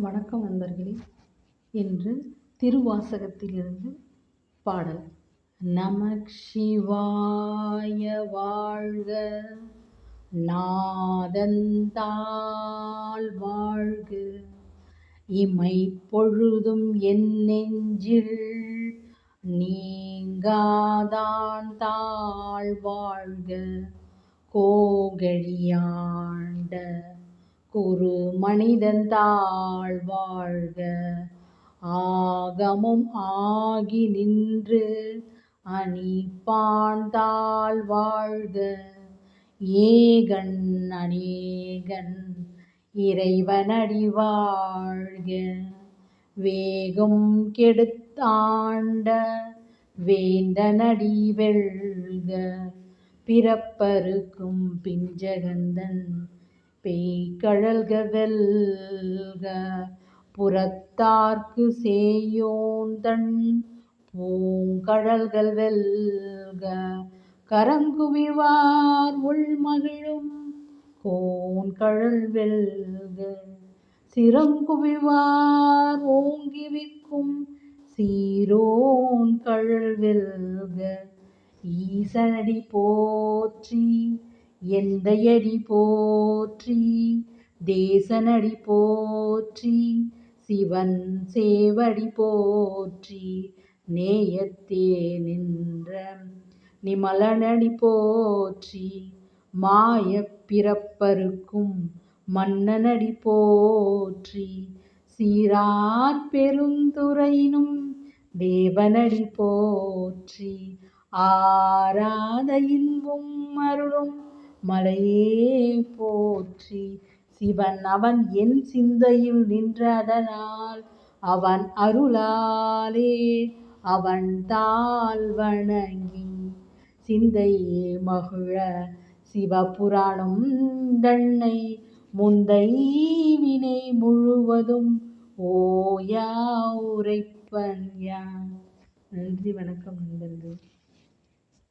வணக்கம் நண்பர்களே. என்று திருவாசகத்திலிருந்து பாடல். நமக் சிவாய வாழ்க. நாதந்தாள் வாழ்க. இமை பொழுதும் என் நெஞ்சில் நீங்காதான் தாழ் வாழ்க. கோகழியாண்ட குரு மனிதன் தாழ் வாழ்க. ஆகமும் ஆகி நின்று அணிப்பான் தாழ் வாழ்க. ஏகன் அநேகன் இறைவனடி வாழ்க. வேகம் கெடுத்தாண்ட வேந்தனடி வெல்க. பிறப்பருக்கும் பிஞ்சகந்தன் பெய்கழல்க வெல்க புறத்தார்க்கு சேயோந்தன் பூங்கழல்கள் வெல்க கரங்குவிவார் உள்மகிழும் கோன்கழல் வெல்க. சிறங்குவிவார் ஓங்கிவிக்கும் சீரோன் கழல் வெல்க ஈசனடி போற்றி எந்தையடி போற்றி தேசனடி போற்றி சிவன் சேவடி போற்றி நேயத்தே நின்ற நிமலனடி போற்றி மாய பிறப்பருக்கும் மன்னனடி போற்றி சீரார் பெருந்துரையினும் தேவனடி போற்றி ஆராத இன்பும் அருளும் மலையே போற்றி. சிவன் அவன் என் சிந்தையில் நின்றதனால் அவன் அருளாலே அவன் தாள் வணங்கி சிந்தையே மகிழ. சிவபுராணம் தன்னை முந்தை வினை முழுவதும் ஓயா உரைப்பன் யான். நன்றி வணக்கம் நண்பர்கள்.